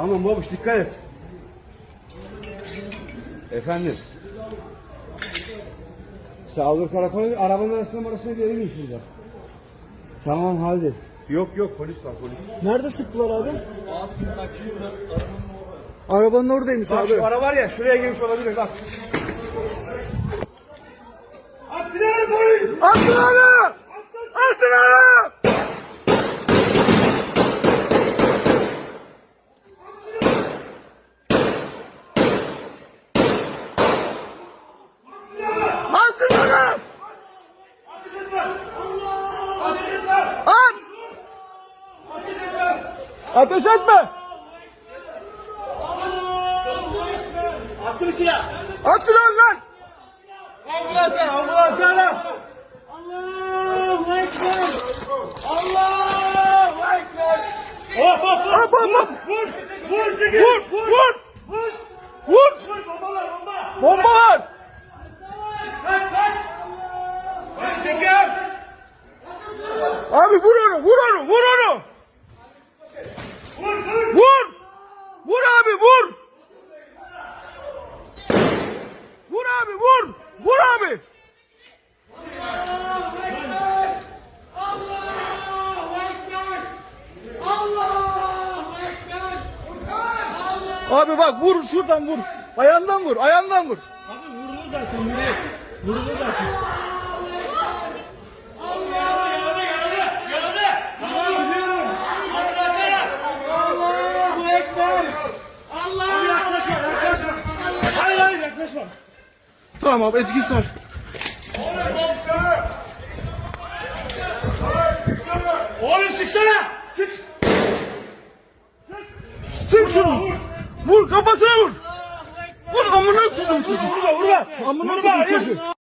Tamam babuş dikkat et. Efendim. Sağlık karakolu arabanın arasında numarasını verir şimdi. Tamam halde. Yok yok polis var polis. Nerede sıktılar abi? Arabanın oradaymış Bak abi. şu ara var ya şuraya girmiş olabilir bak. At silahını polis! At silahını! At silahını! At silahını! At! Ateş etme! Attım silah! At silahını lan! Ambulans ara ambulans ara! Allahu Ekber! Allahu Ekber! Hop hop Hop hop! Vur! Vur çekil! Vur! Vur! Vur! Vur! Vur bombalar bomba! Bomba var! Kaç kaç! Kaç çeker! Abi vur! Vur onu! Vur onu! Vur vur! Vur! Vur abi vur! Vur vur! Abi! Abi bak vur şuradan vur. Ayağından vur. Ayağından vur. Abi vurulur zaten vurulur. Vurulur zaten. Allah! Yaklaşma yaklaşma! Hayır hayır yaklaşma! Tamam abi etkisi var. Oğlum sıksana! Sık! Sık şunu. Vur kafasına vur. Vur amına koydum çocuğu. Vurma vurma! Amına koydum çocuğu.